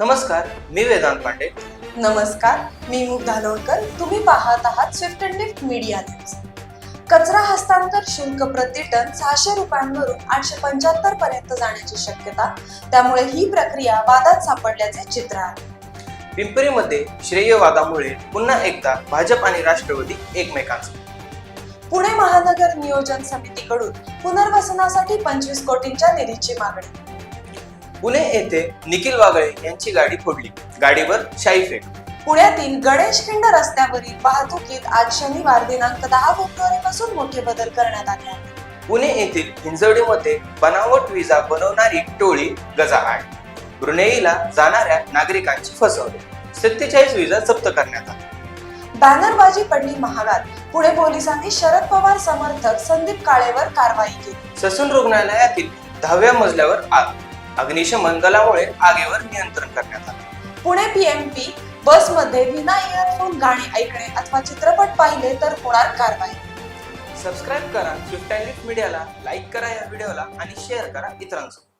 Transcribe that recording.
नमस्कार मी वेदांत पांडे. नमस्कार मी मुग धालोणकर तुम्ही पाहत आहात swift and lift media news कचरा हस्तांतर शुल्क प्रति टन सहाशे रुपयांवरून आठशे पंच्याहत्तर पर्यंत जाण्याची शक्यता. त्यामुळे ही प्रक्रिया वादात सापडल्याचे चित्र आहे. पिंपरीमध्ये श्रेयवादामुळे पुन्हा एकदा भाजप आणि राष्ट्रवादी एकमेकांचं. पुणे महानगर नियोजन समितीकडून पुनर्वसनासाठी पंचवीस कोटींच्या निधीची मागणी. पुणे येथे निखिल वागळे यांची गाडी फोडली. गाडीवर शाई फेक. पुण्यातील गणेशखिंड रस्त्यावरील वाहतुकीत आज शनिवार दिनांक दहा फेब्रुवारीपासून मोठे बदल करण्यात आले आहेत. पुणे येथील हिंजवडीमध्ये बनावट विजा बनवणारी टोळी गजाआड. ब्रुनेईला जाणाऱ्या नागरिकांची फसवणूक. सत्तेचाळीस विजा जप्त करण्यात आल्या. बॅनरबाजी पडली महागात. पुणे पोलिसांनी शरद पवार समर्थक संदीप काळेवर कारवाई केली. ससून रुग्णालयातील दहाव्या मजल्यावर आग. अग्निशमन दलामुळे आगीवर नियंत्रण करण्यात आले. पुणे पीएमपी बसमध्ये विना इयरफोन गाणी ऐकणे अथवा चित्रपट पाहिले तर होणार कारवाई. सबस्क्राईब करा स्विफ्ट मीडियाला लाईक करा या व्हिडिओला आणि शेअर करा इतरांसोबत.